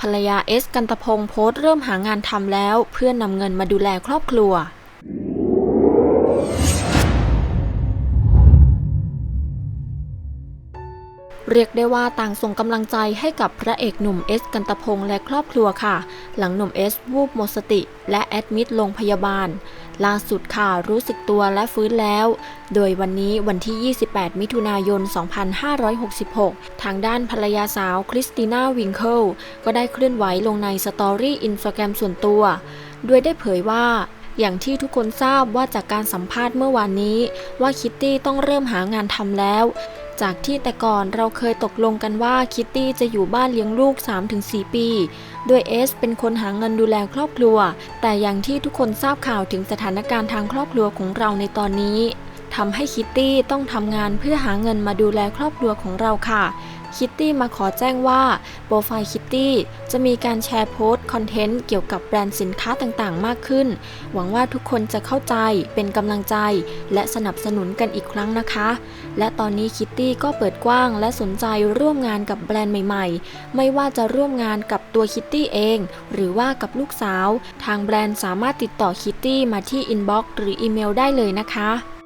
ภรรยาเอสกันตพงโพสต์เริ่มหางานทำแล้ว เพื่อนำเงินมาดูแลครอบครัว เรียกได้ว่าต่างส่งกำลังใจให้กับพระเอกหนุ่มเอสกันตพงและครอบครัวค่ะ หลังหนุ่มเอสวูบหมดสติ และแอดมิดโรงพยาบาล ล่าสุดค่ะรู้สึกตัวและฟื้นแล้ว โดยวันนี้วันที่ 28 มิถุนายน 2566 ทางด้านภรรยาสาวคริสติน่าวิงเคิลก็ได้เคลื่อนไหวลงในสตอรี่อินสตาแกรมส่วนตัวโดยได้เผยว่าอย่างที่ทุกคนทราบว่าจากการสัมภาษณ์เมื่อวานนี้ ว่าคิตตี้ต้องเริ่มหางานทำแล้ว จากที่แต่ก่อนเราเคยตกลงกันว่าคิตตี้จะอยู่บ้านเลี้ยงลูก 3-4 ปี โดยเอสเป็นคนหาเงินดูแลครอบครัว แต่อย่างที่ทุกคนทราบข่าวถึงสถานการณ์ทางครอบครัวของเราในตอนนี้ทำให้คิตตี้ต้องทำงานเพื่อหาเงินมาดูแลครอบครัวของเราค่ะ คิตตี้มาขอแจ้งว่าโปรไฟล์คิตตี้จะมีการแชร์โพสต์คอนเทนต์เกี่ยวกับแบรนด์สินค้าต่างๆ มากขึ้น หวังว่าทุกคนจะเข้าใจเป็นกำลังใจ และสนับสนุนกันอีกครั้งนะคะ และตอนนี้คิตตี้ก็เปิดกว้าง และสนใจร่วมงานกับแบรนด์ใหม่ๆ ไม่ว่าจะร่วมงานกับตัวคิตตี้เอง หรือว่ากับลูกสาว ทางแบรนด์สามารถติดต่อคิตตี้มาที่อินบ็อกซ์หรืออีเมลได้เลยนะคะ